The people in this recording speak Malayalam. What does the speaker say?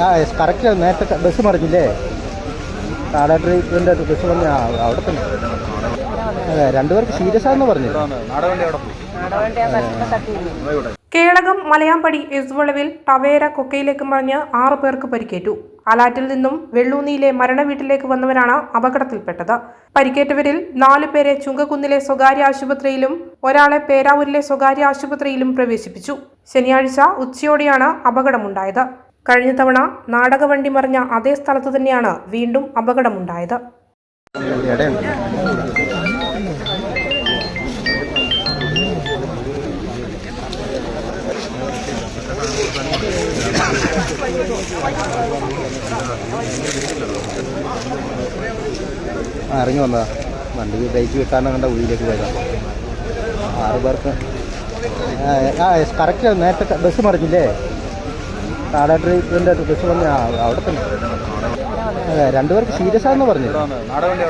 ആ, കറക്റ്റ് നേരത്തെ ബസ് മറിഞ്ഞില്ലേ കാടാ ട്രീറ്റ്മെന്റ് ബസ് മറിഞ്ഞ ആ, അവിടെ തന്നെ. അതെ രണ്ടുപേർക്ക് സീരിയസ് ആണെന്ന് പറഞ്ഞു കേളകം മലയാമ്പടി എസ്വളവിൽ ടവേര കൊക്കയിലേക്ക് മറിഞ്ഞ് ആറു പേർക്ക് പരിക്കേറ്റു. അലാറ്റിൽ നിന്നും വെള്ളൂന്നിയിലെ മരണവീട്ടിലേക്ക് വന്നവരാണ് അപകടത്തിൽപ്പെട്ടത്. പരിക്കേറ്റവരിൽ നാലു പേരെ ചുങ്കക്കുന്നിലെ സ്വകാര്യ ആശുപത്രിയിലും ഒരാളെ പേരാവൂരിലെ സ്വകാര്യ ആശുപത്രിയിലും പ്രവേശിപ്പിച്ചു. ശനിയാഴ്ച ഉച്ചയോടെയാണ് അപകടമുണ്ടായത്. കഴിഞ്ഞ തവണ നാടകവണ്ടി മറിഞ്ഞ അതേ സ്ഥലത്ത് തന്നെയാണ് വീണ്ടും അപകടമുണ്ടായത്. ആ ഇറങ്ങി വന്നതാ. വണ്ടി ബ്രേക്ക് കിട്ടാണ്ട് കണ്ട ഉള്ളിലേക്ക് പോയതാ. ആറ് പേർക്ക്. ആ, കറക്റ്റ് നേരത്തെ ബസ് മറിഞ്ഞില്ലേ? കാടാ ട്രീറ്റ്മെന്റ് ബസ് മറിഞ്ഞ ആ, അവിടെ തന്നെ. അതെ രണ്ടുപേർക്ക് സീരിയസ് ആണെന്ന് പറഞ്ഞു. നാടകവണ്ടി